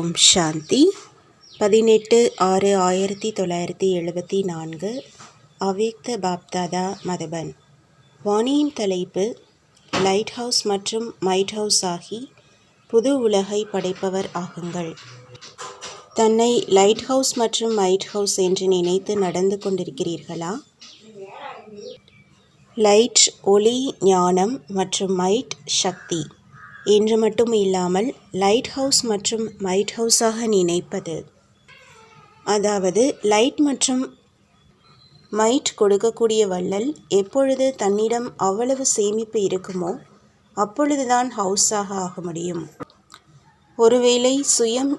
ஓம் சாந்தி. பதினெட்டு ஆறு ஆயிரத்தி தொள்ளாயிரத்தி எழுபத்தி நான்கு. அவ்யக்த பாப்தாதா மதபன். வாணியின் தலைப்பு லைட் ஹவுஸ் மற்றும் மைட் ஹவுஸ் ஆகி புது உலகை படைப்பவர் ஆகுங்கள். தன்னை லைட் ஹவுஸ் மற்றும் மைட் ஹவுஸ் என்று நினைத்து நடந்து கொண்டிருக்கிறீர்களா? லைட் ஒளி ஞானம் மற்றும் மைட் சக்தி. என்று மட்டும் இல்லாமல் லைட் ஹவுஸ் மற்றும் மைட் ஹவுஸாக நினைப்பது. அதாவது லைட் மற்றும் மைட் கொடுக்கக்கூடிய வள்ளல் எப்பொழுது தன்னிடம் அவ்வளவு சேமிப்பு இருக்குமோ அப்பொழுதுதான் ஹவுஸாக ஆக முடியும். ஒருவேளை சுயம்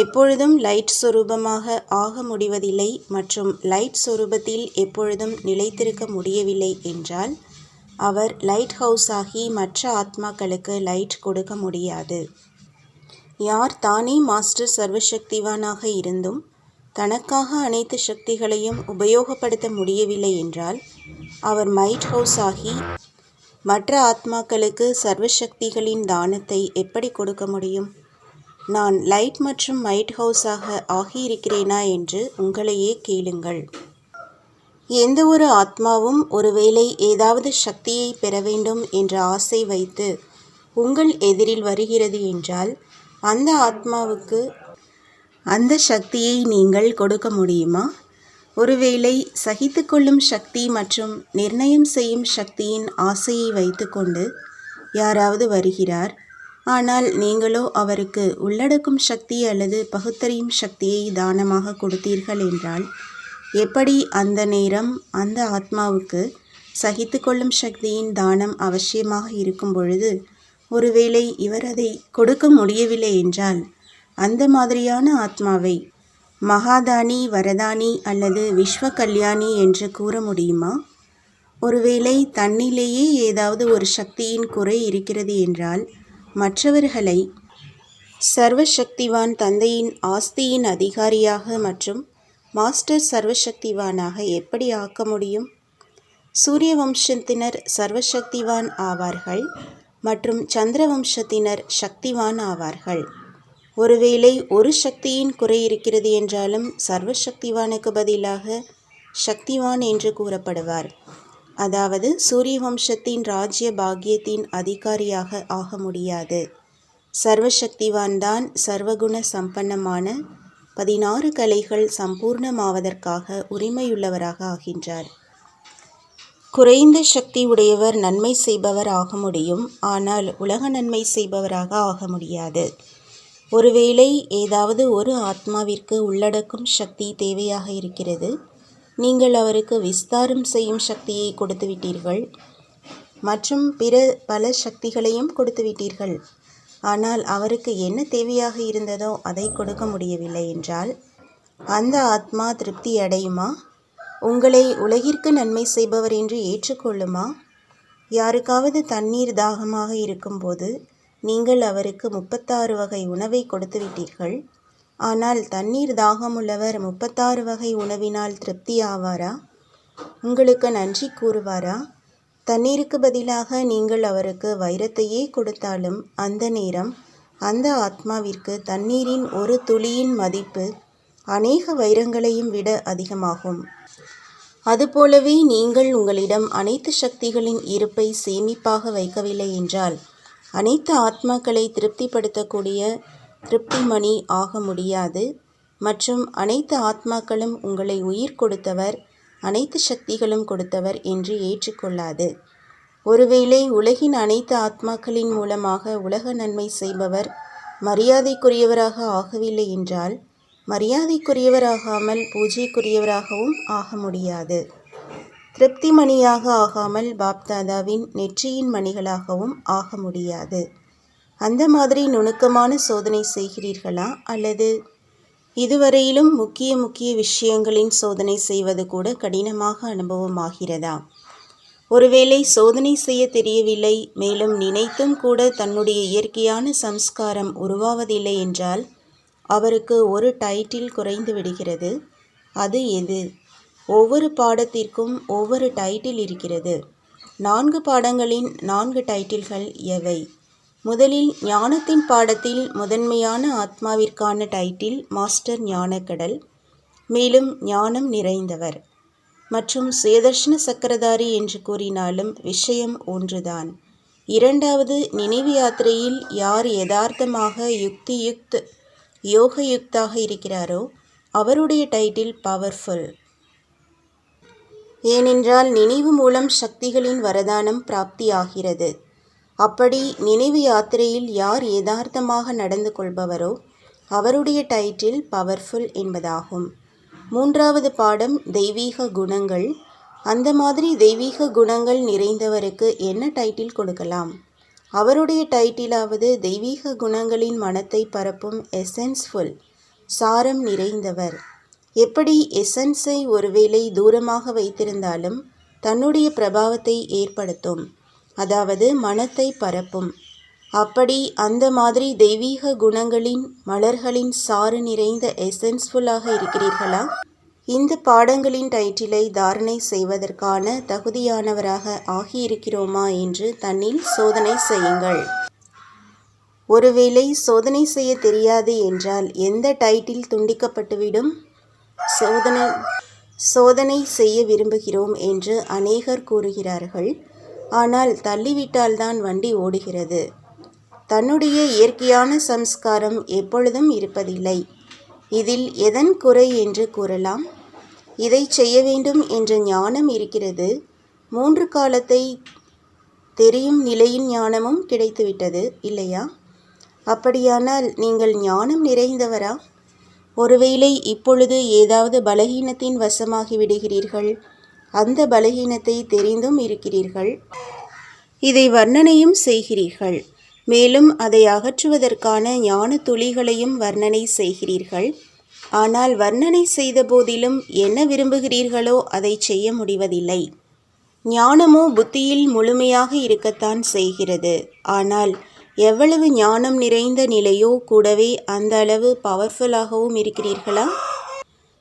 எப்பொழுதும் லைட் சொரூபமாக ஆக முடிவதில்லை மற்றும் லைட் சொரூபத்தில் எப்பொழுதும் நிலைத்திருக்க முடியவில்லை என்றால் அவர் லைட் ஹவுஸ் ஆகி மற்ற ஆத்மாக்களுக்கு லைட் கொடுக்க முடியாது. யார் தானே மாஸ்டர் சர்வசக்திவானாக இருந்தும் தனக்காக அனைத்து சக்திகளையும் உபயோகப்படுத்த முடியவில்லை என்றால் அவர் மைட் ஹவுஸ் ஆகி மற்ற ஆத்மாக்களுக்கு சர்வசக்திகளின் தானத்தை எப்படி கொடுக்க முடியும்? நான் லைட் மற்றும் மைட் ஹவுஸாக ஆகியிருக்கிறேனா என்று உங்களையே கேளுங்கள். எந்த ஒரு ஆத்மாவும் ஒருவேளை ஏதாவது சக்தியை பெற வேண்டும் என்ற ஆசை வைத்து உங்கள் எதிரில் வருகிறது என்றால் அந்த ஆத்மாவுக்கு அந்த சக்தியை நீங்கள் கொடுக்க முடியுமா? ஒருவேளை சகித்துக்கொள்ளும் சக்தி மற்றும் நிர்ணயம் செய்யும் சக்தியின் ஆசையை வைத்துக்கொண்டு யாராவது வருகிறார். ஆனால் நீங்களோ அவருக்கு உள்ளடக்கும் சக்தி அல்லது பகுத்தறியும் சக்தியை தானமாக கொடுத்தீர்கள் என்றால் எப்படி அந்த நேரம் அந்த ஆத்மாவுக்கு சகித்துக்கொள்ளும் சக்தியின் தானம் அவசியமாக இருக்கும் பொழுது ஒருவேளை இவர் அதை கொடுக்க முடியவில்லை என்றால் அந்த மாதிரியான ஆத்மாவை மகாதானி வரதானி அல்லது விஸ்வ கல்யாணி என்று கூற முடியுமா? ஒருவேளை தன்னிலேயே ஏதாவது ஒரு சக்தியின் குறை இருக்கிறது என்றால் மற்றவர்களை சர்வசக்திவான் தந்தையின் ஆஸ்தியின் அதிகாரியாக மற்றும் மாஸ்டர் சர்வசக்திவானாக எப்படி ஆக்க முடியும்? சூரிய வம்சத்தினர் சர்வசக்திவான் ஆவார்கள் மற்றும் சந்திர வம்சத்தினர் சக்திவான் ஆவார்கள். ஒருவேளை ஒரு சக்தியின் குறை இருக்கிறது என்றாலும் சர்வசக்திவானுக்கு பதிலாக சக்திவான் என்று கூறப்படுவார். அதாவது சூரிய வம்சத்தின் ராஜ்ய பாக்கியத்தின் அதிகாரியாக ஆக முடியாது. சர்வசக்திவான் தான் சர்வகுண சம்பன்னமான பதினாறு கலைகள் சம்பூர்ணமாவதற்காக உரிமையுள்ளவராக ஆகின்றார். குறைந்த சக்தி உடையவர் நன்மை செய்பவர் ஆக முடியும் ஆனால் உலக நன்மை செய்பவராக ஆக முடியாது. ஒருவேளை ஏதாவது ஒரு ஆத்மாவிற்கு உள்ளடக்கும் சக்தி தேவையாக இருக்கிறது. நீங்கள் அவருக்கு விஸ்தாரம் செய்யும் சக்தியை கொடுத்து விட்டீர்கள் மற்றும் பிற பல சக்திகளையும் கொடுத்து விட்டீர்கள் ஆனால் அவருக்கு என்ன தேவையாக இருந்ததோ அதை கொடுக்க முடியவில்லை என்றால் அந்த ஆத்மா திருப்தி அடையுமா? உங்களை உலகிற்கு நன்மை செய்பவர் என்று ஏற்றுக்கொள்ளுமா? யாருக்காவது தண்ணீர் தாகமாக இருக்கும்போது நீங்கள் அவருக்கு முப்பத்தாறு வகை உணவை கொடுத்து விட்டீர்கள். ஆனால் தண்ணீர் தாகமுள்ளவர் முப்பத்தாறு வகை உணவினால் திருப்தி ஆவாரா? உங்களுக்கு நன்றி கூறுவாரா? தண்ணீருக்கு பதிலாக நீங்கள் அவருக்கு வைரத்தையே கொடுத்தாலும் அந்த நேரம் அந்த ஆத்மாவிற்கு தண்ணீரின் ஒரு துளியின் மதிப்பு அநேக வைரங்களையும் விட அதிகமாகும். அதுபோலவே நீங்கள் உங்களிடம் அனைத்து சக்திகளின் இருப்பை சேமிப்பாக வைக்கவில்லை என்றால் அனைத்து ஆத்மாக்களை திருப்திப்படுத்தக்கூடிய திருப்திமணி ஆக முடியாது மற்றும் அனைத்து ஆத்மாக்களும் உங்களை உயிர் கொடுத்தவர் அனைத்து சக்திகளும் கொடுத்தவர் என்று ஏற்றுக்கொள்ளாது. ஒருவேளை உலகின் அனைத்து ஆத்மாக்களின் மூலமாக உலக நன்மை செய்பவர் மரியாதைக்குரியவராக ஆகவில்லை என்றால் மரியாதைக்குரியவராகாமல் பூஜைக்குரியவராகவும் ஆக முடியாது. திருப்தி மணியாக ஆகாமல் பாப்தாதாவின் நெற்றியின் மணிகளாகவும் ஆக முடியாது. அந்த மாதிரி நுணுக்கமான சோதனை செய்கிறீர்களா அல்லது இதுவரையிலும் முக்கிய முக்கிய விஷயங்களின் சோதனை செய்வது கூட கடினமாக அனுபவமாகிறதா? ஒருவேளை சோதனை செய்ய தெரியவில்லை மேலும் நினைத்தும் கூட தன்னுடைய இயற்கையான சம்ஸ்காரம் உருவாவதில்லை என்றால் அவருக்கு ஒரு டைட்டில் குறைந்து விடுகிறது. அது எது? ஒவ்வொரு பாடத்திற்கும் ஒவ்வொரு டைட்டில் இருக்கிறது. நான்கு பாடங்களின் நான்கு டைட்டில்கள் எவை? முதலில் ஞானத்தின் பாடத்தில் முதன்மையான ஆத்மாவிற்கான டைட்டில் மாஸ்டர் ஞானக்கடல். மேலும் ஞானம் நிறைந்தவர். மற்றும் சுயதர்ஷன சக்கரதாரி என்று கூறினாலும் விஷயம் ஒன்றுதான். இரண்டாவது நினைவு யாத்திரையில் யார் யதார்த்தமாக யுக்தி யுக்த் யோக யுக்தாக இருக்கிறாரோ அவருடைய டைட்டில் பவர்ஃபுல். ஏனென்றால் நினைவு மூலம் சக்திகளின் வரதானம் பிராப்தியாகிறது. அப்படி நினைவு யாத்திரையில் யார் யதார்த்தமாக நடந்து கொள்பவரோ அவருடைய டைட்டில் பவர்ஃபுல் என்பதாகும். மூன்றாவது பாடம் தெய்வீக குணங்கள். அந்த மாதிரி தெய்வீக குணங்கள் நிறைந்தவருக்கு என்ன டைட்டில் கொடுக்கலாம்? அவருடைய டைட்டிலாவது தெய்வீக குணங்களின் மனத்தை பரப்பும் எசன்ஸ்ஃபுல் சாரம் நிறைந்தவர். எப்படி எசன்ஸை ஒருவேளை தூரமாக வைத்திருந்தாலும் தன்னுடைய பிரபாவத்தை ஏற்படுத்தும். அதாவது மனத்தை பரப்பும். அப்படி அந்த மாதிரி தெய்வீக குணங்களின் மலர்களின் சாறு நிறைந்த எசென்ஸ்ஃபுல்லாக இருக்கிறீர்களா? இந்த பாடங்களின் டைட்டிலை தாரணை செய்வதற்கான தகுதியானவராக ஆகியிருக்கிறோமா என்று தன்னில் சோதனை செய்யுங்கள். ஒருவேளை சோதனை செய்ய தெரியாது என்றால் எந்த டைட்டில் துண்டிக்கப்பட்டுவிடும்? சோதனை சோதனை செய்ய விரும்புகிறோம் என்று அநேகர் கூறுகிறார்கள். ஆனால் தள்ளிவிட்டால்தான் வண்டி ஓடுகிறது. தன்னுடைய இயற்கையான சம்ஸ்காரம் எப்பொழுதும் இருப்பதில்லை. இதில் எதன் குறை என்று கூறலாம்? இதை செய்ய வேண்டும் என்ற ஞானம் இருக்கிறது. மூன்று காலத்தை தெரியும் நிலையின் ஞானமும் கிடைத்துவிட்டது இல்லையா? அப்படியானால் நீங்கள் ஞானம் நிறைந்தவரா? ஒருவேளை இப்பொழுது ஏதாவது பலகீனத்தின் வசமாகி விடுகிறீர்கள். அந்த பலகீனத்தை தெரிந்தும் இருக்கிறீர்கள். இதை வர்ணனையும் செய்கிறீர்கள். மேலும் அதை அகற்றுவதற்கான ஞான துளிகளையும் வர்ணனை செய்கிறீர்கள். ஆனால் வர்ணனை செய்த போதிலும் என்ன விரும்புகிறீர்களோ அதை செய்ய முடிவதில்லை. ஞானமோ புத்தியில் முழுமையாக இருக்கத்தான் செய்கிறது. ஆனால் எவ்வளவு ஞானம் நிறைந்த நிலையோ கூடவே அந்த அளவு பவர்ஃபுல்லாகவும் இருக்கிறீர்களா?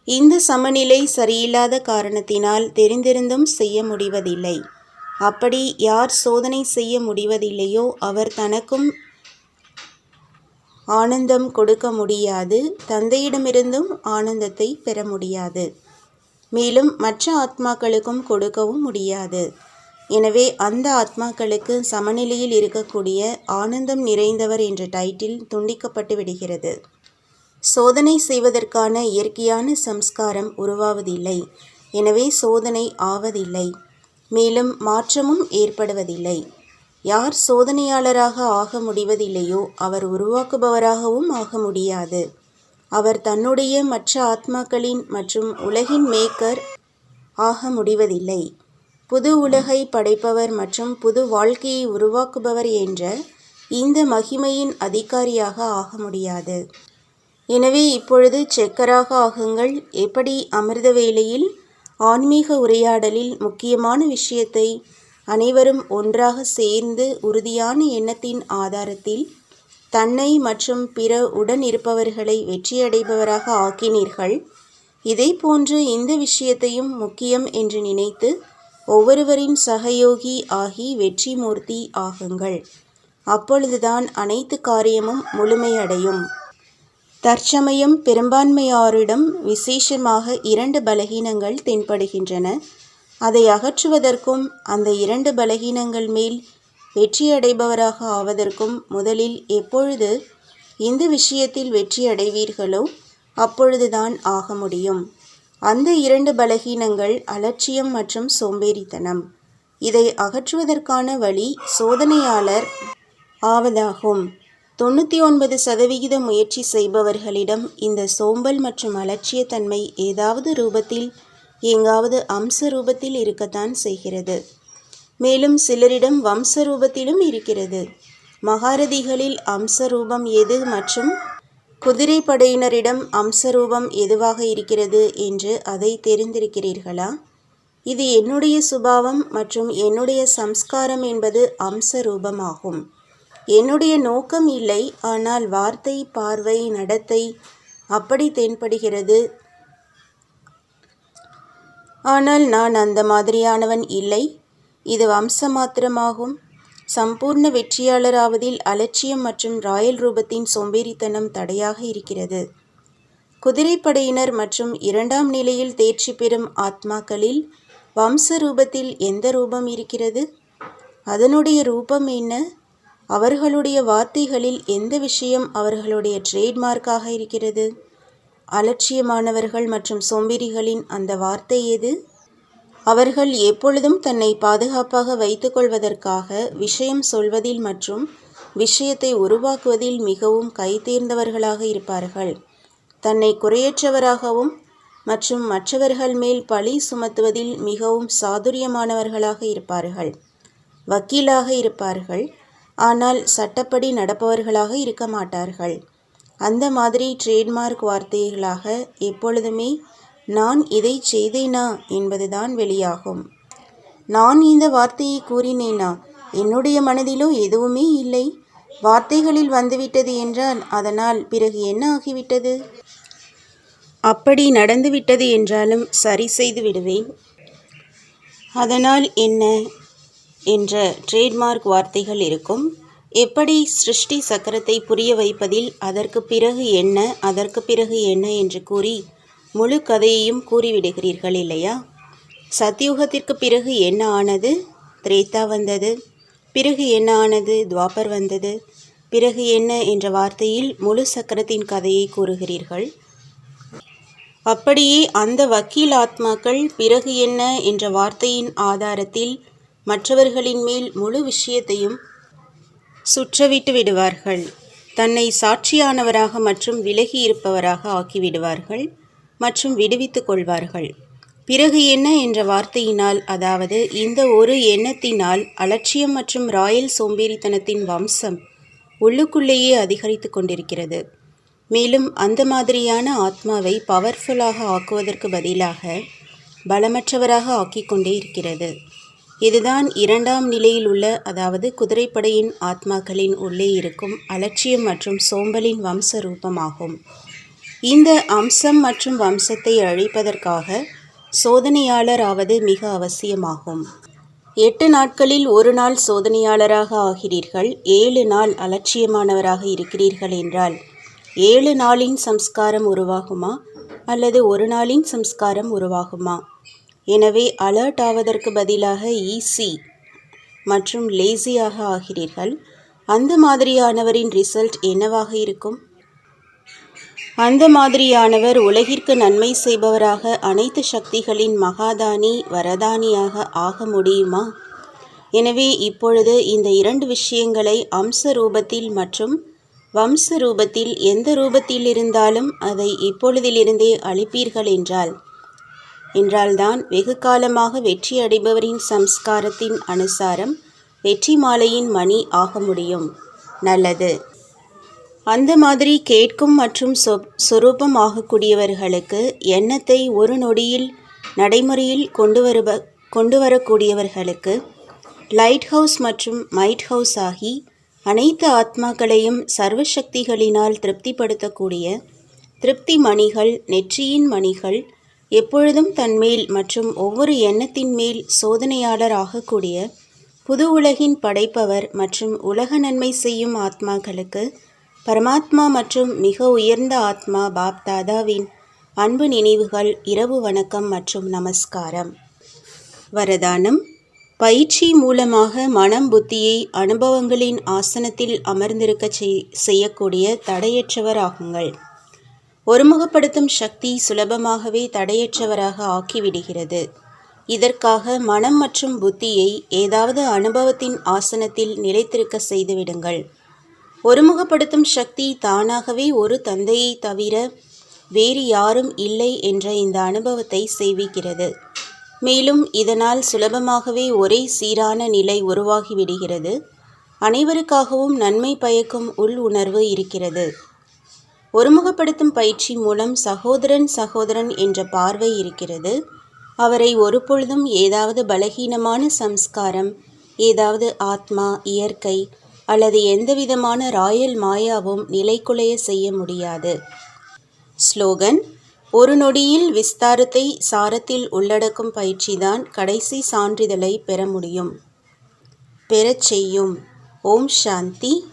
இந்த சமநிலை சரியில்லாத காரணத்தினால் தெரிந்திருந்தும் செய்ய முடிவதில்லை. அப்படி யார் சோதனை செய்ய முடிவதில்லையோ அவர் தனக்கும் ஆனந்தம் கொடுக்க முடியாது தந்தையிடமிருந்தும் ஆனந்தத்தை பெற முடியாது. மேலும் மற்ற ஆத்மாக்களுக்கும் கொடுக்கவும் முடியாது. எனவே அந்த ஆத்மாக்களுக்கு சமநிலையில் இருக்கக்கூடிய ஆனந்தம் நிறைந்தவர் என்ற டைட்டில் துண்டிக்கப்பட்டு விடுகிறது. சோதனை செய்வதற்கான இயற்கையான சம்ஸ்காரம் உருவாவதில்லை. எனவே சோதனை ஆவதில்லை. மேலும் மாற்றமும் ஏற்படுவதில்லை. யார் சோதனையாளராக ஆக முடிவதில்லையோ அவர் உருவாக்குபவராகவும் ஆக முடியாது. அவர் தன்னுடைய மற்ற ஆத்மாக்களின் மற்றும் உலகின் மேக்கர் ஆக முடிவதில்லை. புது உலகை படைப்பவர் மற்றும் புது வாழ்க்கையை உருவாக்குபவர் என்ற இந்த மகிமையின் அதிகாரியாக ஆக முடியாது. எனவே இப்பொழுது செக்கராக ஆகுங்கள். எப்படி அமிர்த வேளையில் ஆன்மீக உரையாடலில் முக்கியமான விஷயத்தை அனைவரும் ஒன்றாக சேர்ந்து உறுதியான எண்ணத்தின் ஆதாரத்தில் தன்னை மற்றும் பிற உடன் இருப்பவர்களை வெற்றியடைபவராக ஆக்கினீர்கள். இதே போன்று இந்த விஷயத்தையும் முக்கியம் என்று நினைத்து ஒவ்வொருவரின் சகயோகி ஆகி வெற்றி மூர்த்தி ஆகுங்கள். அப்பொழுதுதான் அனைத்து காரியமும் முழுமையடையும். தற்சமயம் பெரும்பான்மையாரிடம் விசேஷமாக இரண்டு பலகீனங்கள் தென்படுகின்றன. அதை அகற்றுவதற்கும் அந்த இரண்டு பலகீனங்கள் மேல் வெற்றியடைபவராக ஆவதற்கும் முதலில் எப்பொழுது இந்த விஷயத்தில் வெற்றி அடைவீர்களோ அப்பொழுதுதான் ஆக முடியும். அந்த இரண்டு பலகீனங்கள் அலட்சியம் மற்றும் சோம்பேறித்தனம். இதை அகற்றுவதற்கான வழி சோதனையாளர் ஆவதாகும். தொண்ணூற்றி ஒன்பது சதவிகித முயற்சி செய்பவர்களிடம் இந்த சோம்பல் மற்றும் அலட்சியத்தன்மை ஏதாவது ரூபத்தில் எங்காவது அம்ச ரூபத்தில் இருக்கத்தான் செய்கிறது. மேலும் சிலரிடம் வம்ச ரூபத்திலும் இருக்கிறது. மகாரதிகளில் அம்சரூபம் எது மற்றும் குதிரைப்படையினரிடம் அம்சரூபம் எதுவாக இருக்கிறது என்று அதை தெரிந்திருக்கிறீர்களா? இது என்னுடைய சுபாவம் மற்றும் என்னுடைய சம்ஸ்காரம் என்பது அம்ச ரூபமாகும். என்னுடைய நோக்கம் இல்லை ஆனால் வார்த்தை பார்வை நடத்தை அப்படி தென்படுகிறது. ஆனால் நான் அந்த மாதிரியானவன் இல்லை. இது வம்ச மாத்திரமாகும் சம்பூர்ண வெற்றியாளராவதில் அலட்சியம் மற்றும் ராயல் ரூபத்தின் சோம்பேறித்தனம் தடையாக இருக்கிறது. குதிரைப்படையினர் மற்றும் இரண்டாம் நிலையில் தேர்ச்சி பெறும் ஆத்மாக்களில் வம்ச ரூபத்தில் எந்த ரூபம் இருக்கிறது? அதனுடைய ரூபம் என்ன? அவர்களுடைய வார்த்தைகளில் எந்த விஷயம் அவர்களுடைய ட்ரேட்மார்க்காக இருக்கிறது? அலட்சியமானவர்கள் மற்றும் சோம்பேறிகளின் அந்த வார்த்தை எது? அவர்கள் எப்பொழுதும் தன்னை பாதுகாப்பாக வைத்துக்கொள்வதற்காக விஷயம் சொல்வதில் மற்றும் விஷயத்தை உருவாக்குவதில் மிகவும் கைதேர்ந்தவர்களாக இருப்பார்கள். தன்னை குறையற்றவராகவும் மற்றும் மற்றவர்கள் மேல் பழி சுமத்துவதில் மிகவும் சாதுரியமானவர்களாக இருப்பார்கள். வக்கீலாக இருப்பார்கள். ஆனால் சட்டப்படி நடப்பவர்களாக இருக்க மாட்டார்கள். அந்த மாதிரி ட்ரேட்மார்க் வார்த்தைகளாக எப்பொழுதுமே நான் இதை செய்தேனா என்பதுதான் வெளியாகும். நான் இந்த வார்த்தையை கூறினேனா? என்னுடைய மனதிலோ எதுவுமே இல்லை. வார்த்தைகளில் வந்துவிட்டது என்றால் அதனால் பிறகு என்ன ஆகிவிட்டது? அப்படி நடந்துவிட்டது என்றாலும் சரி செய்து விடுவேன். அதனால் என்ன? என்ற ட்ரேட்மார்க் வார்த்தைகள் இருக்கும். எப்படி சிருஷ்டி சக்கரத்தை புரிய வைப்பதில் அதற்கு பிறகு என்ன அதற்கு பிறகு என்ன என்று கூறி முழு கதையையும் கூறிவிடுகிறீர்கள் இல்லையா? சத்தியுகத்திற்கு பிறகு என்ன ஆனது? திரேத்தா வந்தது. பிறகு என்ன ஆனது? துவாபர் வந்தது. பிறகு என்ன என்ற வார்த்தையில் முழு சக்கரத்தின் கதையை கூறுகிறீர்கள். அப்படியே அந்த வக்கீல் ஆத்மாக்கள் பிறகு என்ன என்ற வார்த்தையின் ஆதாரத்தில் மற்றவர்களின் மேல் முழு விஷயத்தையும் சுற்றவிட்டு விடுவார்கள். தன்னை சாட்சியானவராக மற்றும் விலகி இருப்பவராக ஆக்கிவிடுவார்கள் மற்றும் விடுவித்துக் கொள்வார்கள். பிறகு என்ன என்ற வார்த்தையினால் அதாவது இந்த ஒரு எண்ணத்தினால் அலட்சியம் மற்றும் ராயல் சோம்பேறித்தனத்தின் வம்சம் உள்ளுக்குள்ளேயே அதிகரித்து கொண்டிருக்கிறது. மேலும் அந்த மாதிரியான ஆத்மாவை பவர்ஃபுல்லாக ஆக்குவதற்கு பதிலாக பலமற்றவராக ஆக்கிக்கொண்டே இருக்கிறது. இதுதான் இரண்டாம் நிலையில் உள்ள அதாவது குதிரைப்படையின் ஆத்மாக்களின் உள்ளே இருக்கும் அலட்சியம் மற்றும் சோம்பலின் வம்ச ரூபமாகும் இந்த அம்சம் மற்றும் வம்சத்தை அழிப்பதற்காக சோதனையாளர் ஆவது மிக அவசியமாகும். எட்டு நாட்களில் ஒரு நாள் சோதனையாளராக ஆகிறீர்கள் ஏழு நாள் அலட்சியமானவராக இருக்கிறீர்கள் என்றால் ஏழு நாளின் சம்ஸ்காரம் உருவாகுமா அல்லது ஒரு நாளின் சம்ஸ்காரம் உருவாகுமா? எனவே அலர்ட் ஆவதற்கு பதிலாக ஈஸி மற்றும் லேசியாக ஆகிறீர்கள். அந்த மாதிரியானவரின் ரிசல்ட் என்னவாக இருக்கும்? அந்த மாதிரியானவர் உலகிற்கு நன்மை செய்பவராக அனைத்து சக்திகளின் மகாதானி வரதானியாக ஆக முடியுமா? எனவே இப்பொழுது இந்த இரண்டு விஷயங்களை அம்ச ரூபத்தில் மற்றும் வம்ச ரூபத்தில் எந்த ரூபத்தில் இருந்தாலும் அதை இப்பொழுதிலிருந்தே அளிப்பீர்கள் என்றால் என்றால்தான் வெகு காலமாக வெற்றி அடைபவரின் சம்ஸ்காரத்தின் அனுசாரம் வெற்றி மாலையின் மணி ஆக முடியும். நல்லது. அந்த மாதிரி கேட்கும் மற்றும் சொ சொரூபம் ஆகக்கூடியவர்களுக்கு எண்ணத்தை ஒரு நொடியில் நடைமுறையில் கொண்டு வருவ கொண்டு வரக்கூடியவர்களுக்கு லைட் ஹவுஸ் மற்றும் மைட் ஹவுஸ் ஆகி அனைத்து ஆத்மாக்களையும் சர்வசக்திகளினால் திருப்திப்படுத்தக்கூடிய திருப்தி மணிகள் நெற்றியின் மணிகள் எப்பொழுதும் தன்மேல் மற்றும் ஒவ்வொரு எண்ணத்தின் மேல் சோதனையாளர் ஆகக்கூடிய புது உலகின் படைப்பவர் மற்றும் உலக நன்மை செய்யும் ஆத்மாக்களுக்கு பரமாத்மா மற்றும் மிக உயர்ந்த ஆத்மா பாப் தாதாவின் அன்பு நினைவுகள் இரவு வணக்கம் மற்றும் நமஸ்காரம். வரதானம். பயிற்சி மூலமாக மனம் புத்தியை அனுபவங்களின் ஆசனத்தில் அமர்ந்திருக்க செய் செய்யக்கூடிய தடையற்றவர் ஆகுங்கள். ஒருமுகப்படுத்தும் சக்தி சுலபமாகவே தடையற்றவராக ஆக்கிவிடுகிறது. இதற்காக மனம் மற்றும் புத்தியை ஏதாவது அனுபவத்தின் ஆசனத்தில் நிலைத்திருக்க செய்துவிடுங்கள் ஒருமுகப்படுத்தும் சக்தி தானாகவே ஒரு தந்தையை தவிர வேறு யாரும் இல்லை என்ற இந்த அனுபவத்தை சேவிக்கிறது மேலும் இதனால் சுலபமாகவே ஒரே சீரான நிலை உருவாகிவிடுகிறது. அனைவருக்காகவும் நன்மை பயக்கும் உள் உணர்வு இருக்கிறது. ஒருமுகப்படுத்தும் பயிற்சி மூலம் சகோதரன் சகோதரன் என்ற பார்வை இருக்கிறது. அவரை ஒருபொழுதும் ஏதாவது பலகீனமான சம்ஸ்காரம் ஏதாவது ஆத்மா இயற்கை அல்லது எந்தவிதமான ராயல் மாயாவும் நிலைக்குலைய செய்ய முடியாது. ஸ்லோகன் ஒரு நொடியில் விஸ்தாரத்தை சாரத்தில் உள்ளடக்கும் பயிற்சிதான் கடைசி சான்றிதழை பெற முடியும். பெறச் செய்யும். ஓம் சாந்தி.